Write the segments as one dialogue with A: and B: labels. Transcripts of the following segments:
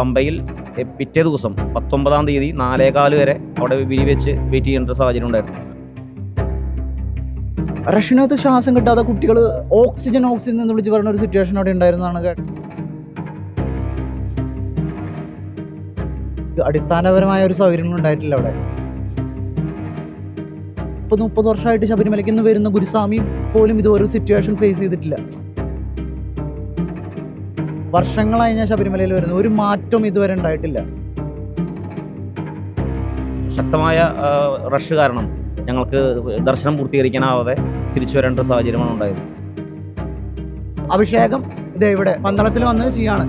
A: പമ്പയിൽ പിറ്റേ ദിവസം പത്തൊമ്പതാം തീയതി നാലേകാൽ വരെ അവിടെ വിരി വെച്ച് വെയിറ്റ് ചെയ്യേണ്ട സാഹചര്യം ഉണ്ടായിരുന്നു.
B: റഷ്യനകത്ത് ശ്വാസം കിട്ടാതെ കുട്ടികൾ ഓക്സിജൻ ഓക്സിജൻ എന്ന് വിളിച്ച് പറഞ്ഞ ഒരു സിറ്റുവേഷൻ അവിടെ ഉണ്ടായിരുന്നതാണ് കേട്ടത്. അടിസ്ഥാനപരമായ ഒരു സൗകര്യങ്ങൾ ഉണ്ടായിട്ടില്ല അവിടെ. മുപ്പത് മുപ്പത് വർഷമായിട്ട് ശബരിമലയ്ക്ക് നിന്ന് വരുന്ന ഗുരുസ്വാമി പോലും ഇത് ഒരു സിറ്റുവേഷൻ ഫേസ് ചെയ്തിട്ടില്ല. വർഷങ്ങളായി ഞാൻ ശബരിമലയിൽ വരുന്നു. ഒരു മാറ്റം ഇതുവരെ ഉണ്ടായിട്ടില്ല.
A: ശക്തമായ റഷ് കാരണം ഞങ്ങൾക്ക് ദർശനം പൂർത്തീകരിക്കാനാവാതെ തിരിച്ചു വരേണ്ട സാഹചര്യമാണ് ഉണ്ടായത്.
B: അഭിഷേകം ഇതേ ഇവിടെ പന്തളത്തിൽ വന്ന് ചെയ്യാണ്.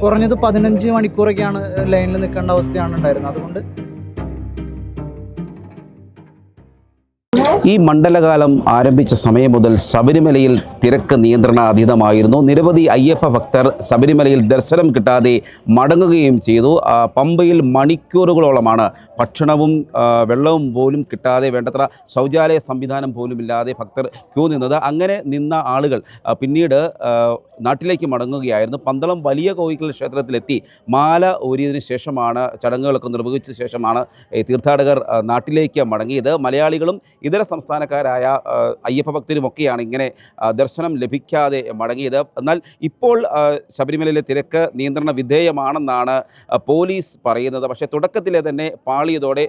B: കുറഞ്ഞത് പതിനഞ്ച് മണിക്കൂറൊക്കെയാണ് ലൈനിൽ നിൽക്കേണ്ട അവസ്ഥയാണ് ഉണ്ടായിരുന്നത്. അതുകൊണ്ട്
C: ഈ മണ്ഡലകാലം ആരംഭിച്ച സമയം മുതൽ ശബരിമലയിൽ തിരക്ക് നിയന്ത്രണാതീതമായിരുന്നു. നിരവധി അയ്യപ്പ ഭക്തർ ശബരിമലയിൽ ദർശനം കിട്ടാതെ മടങ്ങുകയും ചെയ്തു. പമ്പയിൽ മണിക്കൂറുകളോളമാണ് ഭക്ഷണവും വെള്ളവും പോലും കിട്ടാതെ വേണ്ടത്ര ശൗചാലയ സംവിധാനം പോലും ഇല്ലാതെ ഭക്തർ ക്യൂ നിന്നത്. അങ്ങനെ നിന്ന ആളുകൾ പിന്നീട് നാട്ടിലേക്ക് മടങ്ങുകയായിരുന്നു. പന്തളം വലിയ കോവിക്കൽ ക്ഷേത്രത്തിലെത്തി. മാല ഊരിയതിനു ശേഷമാണ് ചടങ്ങുകളൊക്കെ നിർവഹിച്ച ശേഷമാണ് തീർത്ഥാടകർ നാട്ടിലേക്ക് മടങ്ങിയത്. മലയാളികളും ഇതര സംസ്ഥാനക്കാരായ അയ്യപ്പ ഭക്തരുമൊക്കെയാണ് ഇങ്ങനെ ദർശനം ലഭിക്കാതെ മടങ്ങിയത്. എന്നാൽ ഇപ്പോൾ ശബരിമലയിലെ തിരക്ക് നിയന്ത്രണ വിധേയമാണെന്നാണ് പോലീസ് പറയുന്നത്. പക്ഷേ തുടക്കത്തിലെ തന്നെ പാളിയതോടെ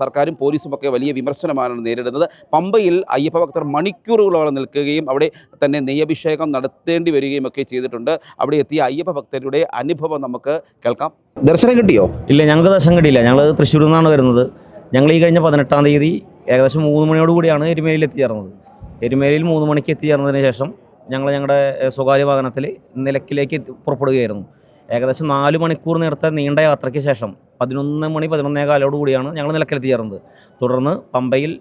C: സർക്കാരും പോലീസും ഒക്കെ വലിയ വിമർശനമാണ് നേരിടുന്നത്. പമ്പയിൽ അയ്യപ്പ ഭക്തർ മണിക്കൂറുകളോളം നിൽക്കുകയും അവിടെ തന്നെ നെയ്യഭിഷേകം നടത്തേണ്ടി വരികയും ഒക്കെ ചെയ്തിട്ടുണ്ട്. അവിടെ എത്തിയ അയ്യപ്പ ഭക്തരുടെ അനുഭവം നമുക്ക് കേൾക്കാം. ദർശനം കിട്ടിയോ?
A: ഇല്ല ഞങ്ങൾക്ക് ദർശനം കിട്ടിയില്ല. ഞങ്ങൾ തൃശ്ശൂരിൽ നിന്നാണ് വരുന്നത്. ഞങ്ങൾ ഈ കഴിഞ്ഞ പതിനെട്ടാം തീയതി ഏകദേശം മൂന്ന് മണിയോട് കൂടിയാണ് എരുമേലിയിൽ എത്തിച്ചേർന്നത്. എരുമേലിയിൽ മൂന്ന് മണിക്ക് എത്തിച്ചേർന്നതിന് ശേഷം ഞങ്ങൾ ഞങ്ങളുടെ സ്വകാര്യ വാഹനത്തിൽ നിലക്കിലേക്ക് പുറപ്പെടുകയായിരുന്നു. ഏകദേശം നാല് മണിക്കൂർ നേരത്തെ നീണ്ട യാത്രയ്ക്ക് ശേഷം പതിനൊന്ന് മണി പതിനൊന്നേ കാലോട് കൂടിയാണ് ഞങ്ങൾ നിലക്കിലെത്തിച്ചേർന്നത് തുടർന്ന് പമ്പയിൽ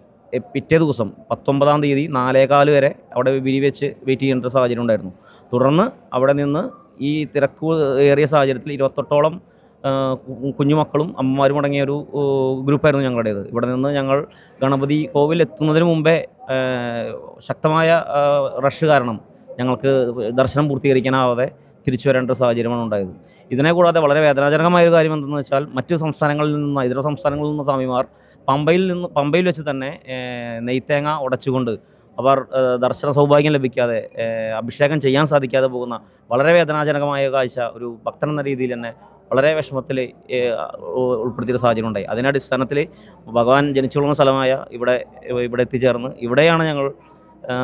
A: പിറ്റേ ദിവസം പത്തൊമ്പതാം തീയതി നാലേകാൽ വരെ അവിടെ വിരി വെച്ച് വെയിറ്റ് ചെയ്യേണ്ട സാഹചര്യം ഉണ്ടായിരുന്നു. തുടർന്ന് അവിടെ നിന്ന് ഈ തിരക്ക് ഏറിയ സാഹചര്യത്തിൽ ഇരുപത്തെട്ടോളം കുഞ്ഞുമക്കളും അമ്മമാരും അടങ്ങിയ ഒരു ഗ്രൂപ്പായിരുന്നു ഞങ്ങളുടേത്. ഇവിടെ നിന്ന് ഞങ്ങൾ ഗണപതി കോവിൽ എത്തുന്നതിന് മുമ്പേ ശക്തമായ റഷ് കാരണം ഞങ്ങൾക്ക് ദർശനം പൂർത്തീകരിക്കാനാവാതെ തിരിച്ചു വരേണ്ട ഒരു സാഹചര്യമാണ് ഉണ്ടായത്. ഇതിനെ കൂടാതെ വളരെ വേദനാജനകമായ ഒരു കാര്യം എന്തെന്ന് വെച്ചാൽ മറ്റു സംസ്ഥാനങ്ങളിൽ നിന്ന് ഇതര സംസ്ഥാനങ്ങളിൽ നിന്ന് സ്വാമിമാർ പമ്പയിൽ നിന്ന് പമ്പയിൽ വെച്ച് തന്നെ നെയ്ത്തേങ്ങ ഉടച്ചുകൊണ്ട് അവർ ദർശന സൗഭാഗ്യം ലഭിക്കാതെ അഭിഷേകം ചെയ്യാൻ സാധിക്കാതെ പോകുന്ന വളരെ വേദനാജനകമായ കാഴ്ച ഒരു ഭക്തനെന്ന രീതിയിൽ തന്നെ വളരെ വിഷമത്തിൽ ഉൾപ്പെടുത്തിയൊരു സാഹചര്യം ഉണ്ടായി അതിന്റെ അടിസ്ഥാനത്തിൽ ഭഗവാൻ ജനിച്ചു വളർന്ന സ്ഥലമായ ഇവിടെ ഇവിടെ എത്തിച്ചേർന്ന് ഇവിടെയാണ് ഞങ്ങൾ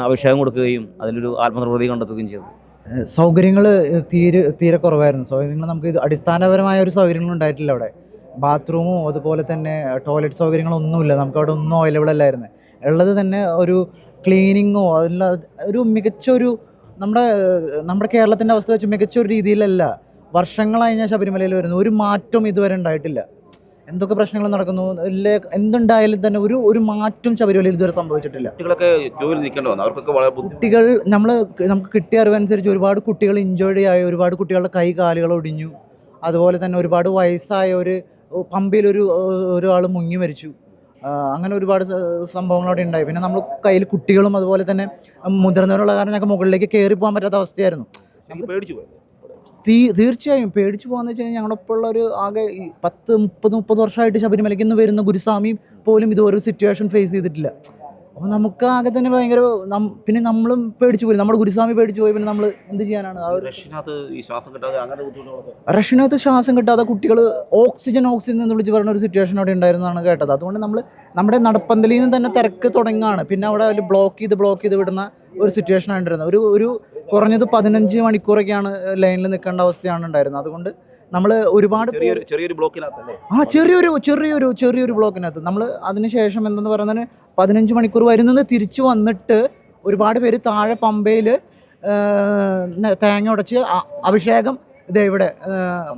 A: അഭിഷേകം കൊടുക്കുകയും അതിലൊരു ആത്മനിർവൃതി കണ്ടെത്തുകയും ചെയ്തത്.
B: സൗകര്യങ്ങൾ തീരെ തീരെ കുറവായിരുന്നു. സൗകര്യങ്ങൾ നമുക്ക് ഇത് അടിസ്ഥാനപരമായ ഒരു സൗകര്യങ്ങൾ ഉണ്ടായിട്ടില്ല അവിടെ. ബാത്റൂമും അതുപോലെ തന്നെ ടോയ്ലറ്റ് സൗകര്യങ്ങളൊന്നുമില്ല. നമുക്ക് അവിടെ ഒന്നും അവൈലബിൾ അല്ലായിരുന്നു. ഉള്ളത് തന്നെ ഒരു ക്ലീനിങ്ങോ അല്ല ഒരു മികച്ചൊരു നമ്മുടെ നമ്മുടെ കേരളത്തിന്റെ അവസ്ഥ വെച്ച് മികച്ച ഒരു രീതിയിലല്ല. വർഷങ്ങളായി ഞാൻ ശബരിമലയിൽ വരുന്നു. ഒരു മാറ്റം ഇതുവരെ ഉണ്ടായിട്ടില്ല. എന്തൊക്കെ പ്രശ്നങ്ങൾ നടക്കുന്നു? എന്തുണ്ടായാലും തന്നെ ഒരു ഒരു മാറ്റം ശബരിമലയിൽ ഇതുവരെ സംഭവിച്ചിട്ടില്ല.
C: കുട്ടികളൊക്കെ ക്യൂവിൽ നിൽക്കേണ്ടി വന്നു. അവർക്കൊക്കെ വളരെ
B: കുട്ടികൾ നമ്മൾ നമുക്ക് കിട്ടിയ അറിവനുസരിച്ച് ഒരുപാട് കുട്ടികൾ ഇഞ്ചേർഡ് ആയി. ഒരുപാട് കുട്ടികളുടെ കൈ കാലുകൾ ഒടിഞ്ഞു. അതുപോലെ തന്നെ ഒരുപാട് വയസ്സായ ഒരു പമ്പയിൽ ഒരു ഒരാൾ മുങ്ങി മരിച്ചു. അങ്ങനെ ഒരുപാട് സ- സംഭവങ്ങൾ അവിടെ ഉണ്ടായി. പിന്നെ നമ്മൾ കയ്യിൽ കുട്ടികളും അതുപോലെ തന്നെ മുതിർന്നവരുള്ള കാരണം ഞങ്ങൾക്ക് മുകളിലേക്ക് കയറി പോകാൻ പറ്റാത്ത അവസ്ഥയായിരുന്നു.
C: ശരിക്കും പേടിച്ചു പോയി?
B: തീ തീർച്ചയായും പേടിച്ചു പോകാന്ന് വെച്ച് കഴിഞ്ഞാൽ ഞങ്ങളൊപ്പമുള്ള ഒരു ആകെ ഈ പത്ത് മുപ്പത് മുപ്പത് വർഷമായിട്ട് ശബരിമലയ്ക്ക് നിന്ന് വരുന്ന ഗുരുസ്വാമി പോലും ഇതുവരെ സിറ്റുവേഷൻ ഫേസ് ചെയ്തിട്ടില്ല. അപ്പോൾ നമുക്ക് ആകെ തന്നെ ഭയങ്കര പിന്നെ നമ്മളും പേടിച്ചു പോയി. നമ്മുടെ ഗുരുസ്വാമി പേടിച്ചു പോയി പിന്നെ നമ്മൾ എന്ത് ചെയ്യാനാണ്?
C: റഷ്യനകത്ത് ശ്വാസം കിട്ടാതെ
B: കുട്ടികൾ ഓക്സിജൻ ഓക്സിജൻ എന്ന് വിളിച്ച് പറയുന്ന ഒരു സിറ്റുവേഷൻ അവിടെ ഉണ്ടായിരുന്നതാണ് കേട്ടത്. അതുകൊണ്ട് നമ്മൾ നമ്മുടെ നടപ്പന്തലിൽ നിന്ന് തന്നെ തിരക്ക് തുടങ്ങുകയാണ്. പിന്നെ അവിടെ ബ്ലോക്ക് ചെയ്ത് ബ്ലോക്ക് ചെയ്ത് വിടുന്ന ഒരു സിറ്റുവേഷൻ ഉണ്ടായിരുന്നത്. ഒരു ഒരു കുറഞ്ഞത് പതിനഞ്ച് മണിക്കൂറൊക്കെയാണ് ലൈനിൽ നിൽക്കേണ്ട അവസ്ഥയാണ് ഉണ്ടായിരുന്നത്. അതുകൊണ്ട് നമ്മൾ ഒരുപാട്
C: ചെറിയൊരു
B: ആ ചെറിയൊരു ചെറിയൊരു ചെറിയൊരു ബ്ലോക്കിനകത്ത്. നമ്മൾ അതിനുശേഷം എന്തെന്ന് പറയുന്നത് പതിനഞ്ച് മണിക്കൂർ വരുന്നത് തിരിച്ചു വന്നിട്ട് ഒരുപാട് പേര് താഴെ പമ്പയിൽ തേങ്ങ ഉടച്ച് അഭിഷേകം ഇതേ ഇവിടെ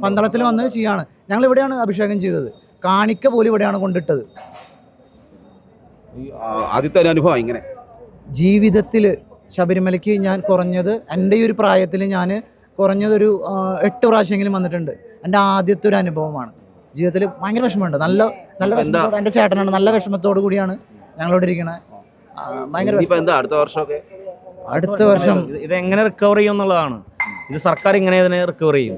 B: പന്തളത്തിൽ വന്ന് ചെയ്യാണ്. ഞങ്ങൾ ഇവിടെയാണ് അഭിഷേകം ചെയ്തത്. കാണിക്ക പോലും ഇവിടെയാണ് കൊണ്ടിട്ടത്.
C: ആദ്യത്തെ അനുഭവം ഇങ്ങനെ.
B: ജീവിതത്തിൽ ശബരിമലയ്ക്ക് ഞാൻ കുറഞ്ഞത് എന്റെ ഈ ഒരു പ്രായത്തിൽ ഞാൻ കുറഞ്ഞതൊരു എട്ട് പ്രാവശ്യമെങ്കിലും വന്നിട്ടുണ്ട്. എന്റെ ആദ്യത്തെ ഒരു അനുഭവമാണ്. ജീവിതത്തിൽ ഭയങ്കര വിഷമമുണ്ട്. നല്ല നല്ല
C: വിഷമം?
B: വിഷമത്തോടെ എന്റെ ചേട്ടനാണ് നല്ല വിഷമത്തോടു കൂടിയാണ് ഞങ്ങളോട് ഇരിക്കണേ. ഭയങ്കര
C: എന്താ അടുത്ത വർഷമൊക്കെ?
B: അടുത്ത വർഷം.
A: ഇത് എങ്ങനെ റിക്കവർ ചെയ്യും എന്നുള്ളതാണ്. ഇത് സർക്കാർ ഇങ്ങനെ ഇതിനെ റിക്കവർ ചെയ്യും.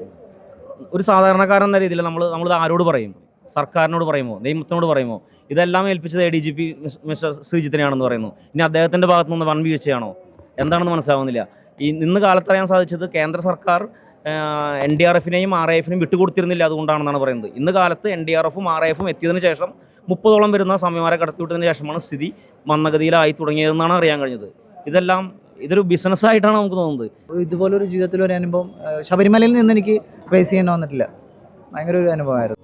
A: ഒരു സാധാരണക്കാരൻ എന്ന രീതിയിൽ നമ്മൾ നമ്മൾ ആരോട് പറയും? സർക്കാരിനോട് പറയുമോ? നിയമത്തിനോട് പറയുമോ? ഇതെല്ലാം ഏൽപ്പിച്ചത് A D G P mister ശ്രീജിത്തിനെയാണെന്ന് പറയുന്നു. ഇനി അദ്ദേഹത്തിന്റെ ഭാഗത്തു നിന്ന് വൻ വീഴ്ചയാണോ? എന്താണെന്ന് മനസ്സിലാവുന്നില്ല. ഈ ഇന്ന് കാലത്തറിയാൻ സാധിച്ചത് കേന്ദ്ര സർക്കാർ എൻ ഡി ആർ എഫിനെയും ആർ ഐ എഫിനെയും വിട്ടുകൊടുത്തിരുന്നില്ല അതുകൊണ്ടാണെന്നാണ് പറയുന്നത്. ഇന്ന് കാലത്ത് എൻ ഡി ആർ എഫും ആർ ഐ എഫും എത്തിയതിനു ശേഷം മുപ്പതോളം വരുന്ന സമയമാരെ കടത്തിവിട്ടതിന് ശേഷമാണ് സ്ഥിതി മന്ദഗതിയിലായി തുടങ്ങിയതെന്നാണ് അറിയാൻ കഴിഞ്ഞത്. ഇതെല്ലാം ഇതൊരു ബിസിനസ്സായിട്ടാണ് നമുക്ക് തോന്നുന്നത്.
B: ഇതുപോലൊരു ജീവിതത്തിൽ ഒരു അനുഭവം ശബരിമലയിൽ നിന്ന് എനിക്ക് ഫേസ് ചെയ്യേണ്ടി വന്നിട്ടില്ല. ഭയങ്കര ഒരു അനുഭവമായിരുന്നു.